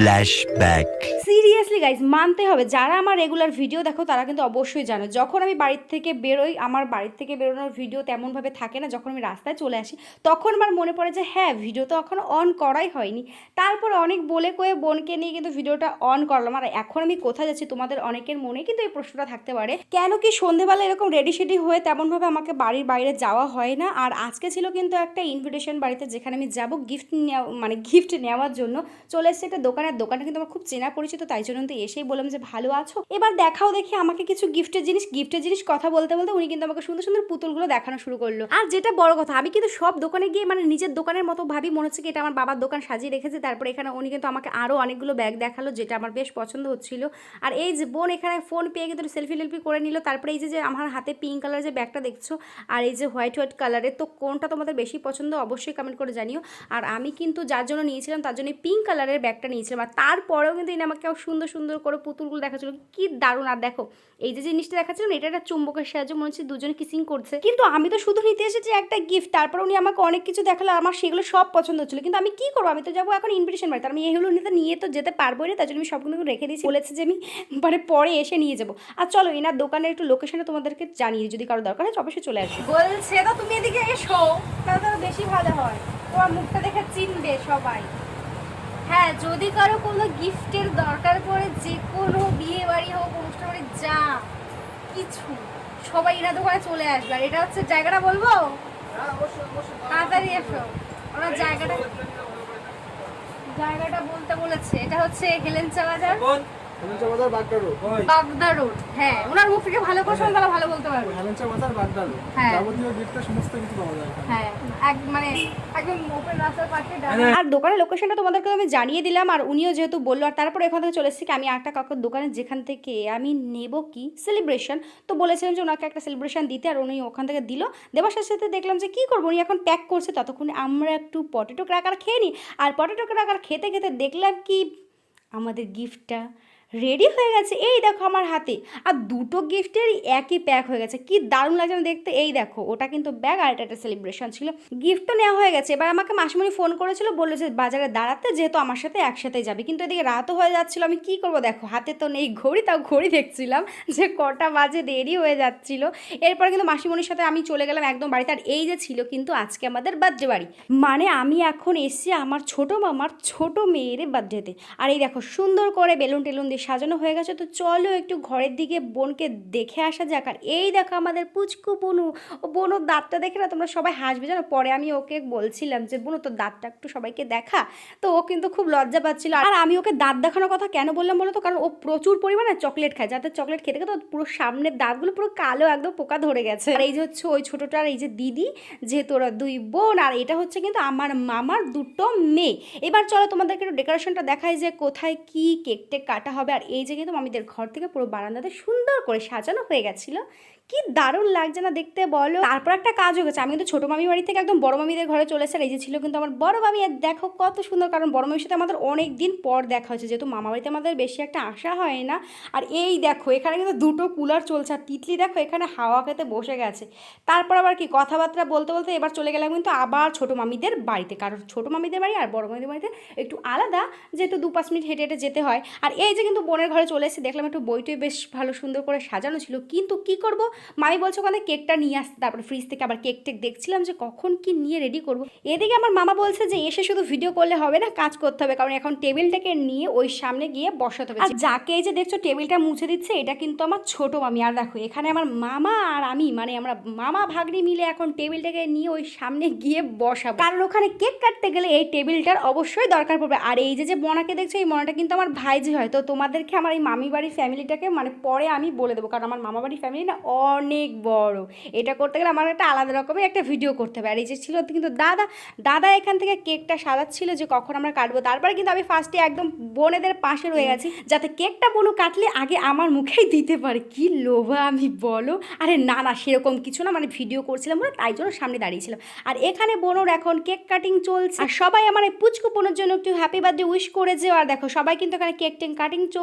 Flashback. Seriously guys মানতে হবে। যারা আমার রেগুলার ভিডিও দেখো, তারা কিন্তু অবশ্যই জানো। যখন আমি বাড়ির থেকে বেরোই, আমার বাড়ির থেকে বেরোনোর ভিডিও তেমনভাবে থাকে না। যখন আমি রাস্তায় চলে আসি, তখন আমার মনে পড়ে যে হ্যাঁ ভিডিও তো এখন অন করাই হয়নি। তারপর অনেক বলে কয়ে বোনকে নিয়ে কিন্তু ভিডিওটা অন করলাম। আর এখন আমি কোথায় যাচ্ছি, তোমাদের অনেকের মনে কিন্তু এই প্রশ্নটা থাকতে পারে। কেন কি সন্ধেবেলা এরকম রেডি সেডি হয়ে তেমনভাবে আমাকে বাড়ির বাইরে যাওয়া হয় না? আর আজকে ছিল কিন্তু একটা ইনভিটেশন বাড়িতে, যেখানে আমি যাব গিফট নেওয়া মানে গিফট নেওয়ার জন্য। চলে এসেছে একটা দোকানের দোকানটা কিন্তু আমার খুব চেনা পরিচিত, তাই জন্য তো এসেই বললাম যে ভালো আছো। এবার দেখাও দেখি আমাকে কিছু গিফটের জিনিস গিফটের জিনিস কথা বলতে বলতে উনি কিন্তু আমাকে সুন্দর সুন্দর পুতুলগুলো দেখানো শুরু করল। আর যেটা বড় কথা, আমি কিন্তু সব দোকানে গিয়ে মানে নিজের দোকানের মতো ভাবি, মনে হচ্ছে কি এটা আমার বাবার দোকান সাজিয়ে রেখেছে, তারপরে এখানে উনি কিন্তু আমাকে আরও অনেকগুলো ব্যাগ দেখাল, যেটা আমার বেশ পছন্দ হচ্ছিল। আর এই যে বোন এখানে ফোন পেয়ে কিন্তু সেলফি টেলফি করে নিল, তারপরে এই যে আমার হাতে পিঙ্ক কালার যে ব্যাগটা দেখছ, আর এই যে হোয়াইট হোয়াইট কালারের তো কোনটা তোমাদের বেশি পছন্দ অবশ্যই কমেন্ট করে জানিও। আর আমি কিন্তু যার জন্য নিয়েছিলাম, তার জন্য পিঙ্ক কালারের ব্যাগটা নিয়েছিলাম। আর তারপরেও কিন্তু ইনি আমাকে সুন্দর সুন্দর করে পুতুলগুলো দেখাচ্ছিল। কি দারুণ! আর দেখো, এই যে জিনিসটা দেখাচ্ছিলাম, এটা একটা চুম্বকের সাহায্যে মনে হচ্ছে দুজন কিসিং করছে। কিন্তু আমি তো শুধু নিতে এসেছি একটা গিফট তারপর উনি আমাকে অনেক কিছু দেখাল, আমার সেগুলো সব পছন্দ হচ্ছিল। কিন্তু আমি কি করব? আমি তো যাব এখন ইনভিটেশন বাড়িতে। আমি এগুলো নিতে, নিয়ে তো যেতে পারবোই না, তার জন্য আমি সবগুলো রেখে দিয়েছি। বলেছে যে আমি মানে পরে এসে নিয়ে যাব। আর চলো, এনার দোকানের একটু লোকেশনটা তোমাদেরকে জানিয়ে যদি কারও দরকার হয়, অবশ্যই চলে আসবে। বলছে, তো তুমি এদিকে এসো, তাহলে বেশি ভালো হয়। তোমার মুখটা দেখে চিনবে সবাই। হ্যাঁ যদি কারও কোনো গিফটের দরকার পড়ে যে কোনো বিয়ে বাড়ি হোক অনুষ্ঠান বাড়ি যা কিছু সবাই এরা দোকানে চলে আসবে। আর এটা হচ্ছে জায়গাটা বলব? তাড়াতাড়ি এসো। ওনার জায়গাটা জায়গাটা বলতে বলেছে। এটা হচ্ছে হেলেঞ্চা বাজার। বাগদা রোড। বাগদা রোড। হ্যাঁ ওনার মুখ থেকে ভালো করে তারা ভালো বলতে পারবে। হেলেঞ্চা বাজার বাগদা রোড। হ্যাঁ। যাবতীয় গিফটের সমস্ত কিছু পাওয়া যায় হ্যাঁ এক মানে একদম ওপেন পাশে আর। দোকানের লোকেশনটা তোমাদেরকে আমি জানিয়ে দিলাম আর উনিও যেহেতু বলল আর তারপরে এখান থেকে চলে এসেছি কি আমি একটা কাকুর দোকানে যেখান থেকে আমি নেব কি সেলিব্রেশন তো বলেছিলাম যে ওনাকে একটা সেলিব্রেশন দিতে আর উনি ওখান থেকে দিল। দেবার সাথে সাথে দেখলাম যে কী করব উনি এখন প্যাক করছে ততক্ষণে আমরা একটু পটেটো ক্র্যাকার খেয়ে নিই। আর পটেটো ক্র্যাকার খেতে খেতে দেখলাম কি আমাদের গিফটটা রেডি হয়ে গেছে? এই দেখো আমার হাতে। আর দুটো গিফটেরই একই প্যাক হয়ে গেছে। কি দারুণ লাগছে না দেখতে? এই দেখো, ওটা কিন্তু ব্যাগ আর এটা একটা সেলিব্রেশন ছিল। গিফটও নেওয়া হয়ে গেছে। এবার আমাকে মাসিমণি ফোন করেছিল, বলল যে বাজারে দাঁড়াতে, যেহেতু আমার সাথে একসাথে যাবে। কিন্তু এদিকে রাতও হয়ে যাচ্ছিল। আমি কি করব? দেখো, হাতে তো নেই ঘড়ি, তাও ঘড়ি দেখছিলাম যে কটা বাজে, দেরি হয়ে যাচ্ছিল। এরপর কিন্তু মাসিমণির সাথে আমি চলে গেলাম একদম বাড়িতে। আর এই যে ছিল কিন্তু আজকে আমাদের বার্থডে বাড়ি। মানে আমি এখন এসছি আমার ছোট মামার ছোট মেয়ের বার্থডেতে আর এই দেখো, সুন্দর করে বেলুন টেলুন দিয়ে সাজানো হয়ে গেছে। তো চলো একটু ঘরের দিকে বোনকে দেখে আসা যাক। আর এই দেখো আমাদের পুচকু বনু। ও বনুর দাঁতটা দেখে না তোমরা সবাই হাসবে জানো? পরে আমি ওকে বলছিলাম যে, বনু, তোর দাঁতটা একটু সবাইকে দেখা। তো ও কিন্তু খুব লজ্জা পাচ্ছিল। আর আমি ওকে দাঁত দেখানোর কথা কেন বললাম বলো তো? কারণ ও প্রচুর পরিমাণে চকলেট খায়। যাতে চকলেট খেতে খেতে ওর পুরো সামনের দাঁতগুলো পুরো কালো একদম পোকা ধরে গেছে। আর এই যে হচ্ছে ওই ছোটোটার এই যে দিদি, যেহেতু ওরা দুই বোন, আর এটা হচ্ছে কিন্তু আমার মামার দুটো মেয়ে। এবার চলো তোমাদেরকে একটু ডেকোরেশনটা দেখায় যে কোথায় কি কেক টেক কাটা হবে। আর এই যে কিন্তু মামিদের ঘর থেকে পুরো বারান্দাতে সুন্দর করে সাজানো হয়ে গেছিল। কি দারুণ লাগছে না দেখতে বলো। তারপর একটা কাজ হয়ে গেছে। আমি কিন্তু ছোটো মামি বাড়ি থেকে একদম বড় মামিদের ঘরে চলে এসে এই যে ছিল। কিন্তু আমার বড় মামি, আর দেখো কত সুন্দর, কারণ বড় মামির সাথে আমাদের অনেক দিন পর দেখা হয়েছে। যেহেতু মামা বাড়িতে আমাদের বেশি একটা আশা হয় না। আর এই দেখো, এখানে কিন্তু দুটো কুলার চলছে। আর তিতলি দেখো, এখানে হাওয়া খেতে বসে গেছে। তারপর আবার কি কথাবার্তা বলতে বলতে এবার চলে গেলাম কিন্তু আবার ছোটো মামিদের বাড়িতে। কারণ ছোটো মামিদের বাড়ি আর বড় মামিদের বাড়িতে একটু আলাদা। যেহেতু দু পাঁচ মিনিট হেঁটে হেঁটে যেতে হয়। আর এই যে কিন্তু বোনের ঘরে চলে এসে দেখলাম একটু বইটই বেশ ভালো সুন্দর করে সাজানো ছিল। কিন্তু কি করব? মামি বলছে ওখানে কেকটা নিয়ে আসতে। তারপর ফ্রিজ থেকে আবার কেক টেক দেখছিলাম যে কখন কি নিয়ে রেডি করব। এদিকে আমার মামা বলছে যে এসে শুধু ভিডিও করলে হবে না, কাজ করতে হবে। কারণ এখন টেবিলটাকে নিয়ে ওই সামনে গিয়ে বসাতে হবে। আর যাকে এই যে দেখছ টেবিলটা মুছে দিচ্ছে, এটা কিন্তু আমার ছোট মামি। আর দেখো, এখানে আমার মামা আর আমি মানে আমরা মামা ভাগ্নি মিলে এখন টেবিলটাকে নিয়ে ওই সামনে গিয়ে বসাবো। কারণ ওখানে কেক কাটতে গেলে এই টেবিলটার অবশ্যই দরকার পড়বে। আর এই যে যে মনাকে দেখছ, এই মনাটা কিন্তু আমার ভাইজি হয়। তো তোমাদেরকে আমার এই মামি বাড়ির ফ্যামিলিটাকে মানে পরে আমি বলে দেবো। কারণ আমার মামা বাড়ির ফ্যামিলি না অনেক বড়। এটা করতে গেলে আমার একটা আলাদা রকমের একটা ভিডিও করতে হবে। আর এই যে ছিল কিন্তু দাদা দাদা এখান থেকে কেকটা সাজাচ্ছিল যে কখন আমরা কাটবো। তারপরে কিন্তু আমি ফার্স্টে একদম বোনেদের পাশে রয়ে গেছি, যাতে কেকটা বনু কাটলে আগে আমার মুখেই দিতে পারে। কি লোভা আমি, বলো। আরে না না, সেরকম কিছু না। মানে ভিডিও করছিলাম বলে তাই জন্য সামনে দাঁড়িয়েছিলাম আর এখানে বোনোর এখন কেক কাটিং চলছে। আর সবাই আমার এই পুচকু বোনের জন্য একটু হ্যাপি বার্থডে উইশ করেছে। আর দেখো, সবাই কিন্তু এখানে কেক টেক কাটিং চলছে।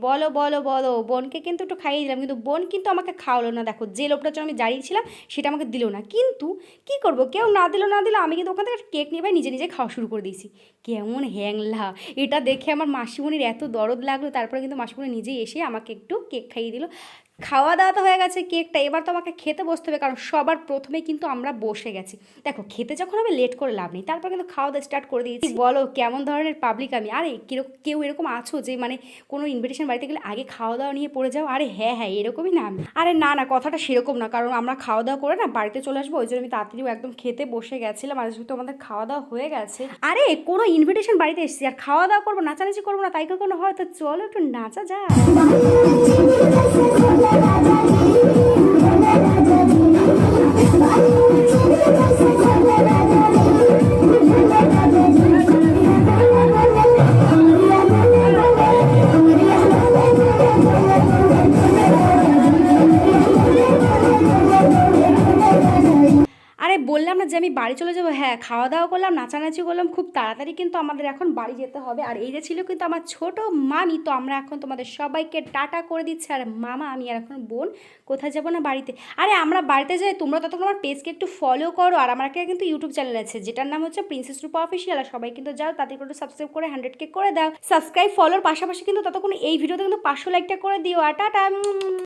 বলো বলো বলো। বোনকে কিন্তু একটু খাইয়ে দিলাম। কিন্তু বোন কিন্তু আমাকে খাওয়ালো না। দেখো, যে লোকটার জন্য আমি দাঁড়িয়েছিলাম সেটা আমাকে দিল না। কিন্তু কি করব? কেউ না দিল না দিল, আমি কিন্তু ওখান থেকে কেক নিয়ে নিজে নিজে খাওয়া শুরু করে দিয়েছি। কেমন হ্যাংলা। এটা দেখে আমার মাসিমণির এত দরদ লাগল। তারপরে কিন্তু মাসিমণি নিজেই এসে আমাকে একটু কেক খাইয়ে দিল। খাওয়া দাওয়া তো হয়ে গেছে, কেকটা এবার তো আমাকে খেতে বসতে হবে, কারণ সবার প্রথমে কিন্তু আমরা বসে গেছি। দেখো, খেতে যখন হবে লেট করে লাভ নেই, তারপর কিন্তু খাওয়া দাওয়া স্টার্ট করে দিয়েছি। বলো, কেমন ধরনের পাবলিক আমি? আরে কীরকম কেউ এরকম আছো যে মানে কোনো ইনভিটেশন বাড়িতে গেলে আগে খাওয়া দাওয়া নিয়ে পড়ে যাও? আরে হ্যাঁ হ্যাঁ এরকমই না আমি। আরে না না, কথাটা সেরকম না, কারণ আমরা খাওয়া দাওয়া করে না বাড়িতে চলে আসব, ওই জন্য আমি তাড়াতাড়ি একদম খেতে বসে গেছিলাম, আর যেহেতু আমাদের খাওয়া দাওয়া হয়ে গেছে, আরে কোনো ইনভিটেশন বাড়িতে এসেছি, আর খাওয়া দাওয়া করব, নাচানাচি করব না, তাই কোনো হয়? তো চলো একটু নাচা যায় আরে হ্যাঁ খাওয়া দাওয়া করলাম, নাচানাচি করলাম, খুব তাড়াতাড়ি কিন্তু আমাদের এখন বাড়ি যেতে হবে। আর এই যে ছিল কিন্তু আমার ছোট মামি, তো আমরা এখন তোমাদের সবাইকে টাটা করে দিচ্ছি। আর মামা, আমি আর এখন বোন, কোথায় যাব না বাড়িতে? আরে, আমরা বাড়িতে যাই, তোমরা ততক্ষণ আমার পেজকে একটু ফলো করো। আর আমার একটা কিন্তু ইউটিউব চ্যানেল আছে, যেটার নাম হচ্ছে প্রিন্সেস রূপা অফিসিয়াল আর সবাই কিন্তু যাও, তাদের একটু সাবস্ক্রাইব করে হান্ড্রেড কে করে দাও। সাবস্ক্রাইব ফলোর পাশাপাশি কিন্তু ততক্ষণ এই ভিডিওতে কিন্তু পাঁচশো লাইকটা করে দিও। আর টাটা।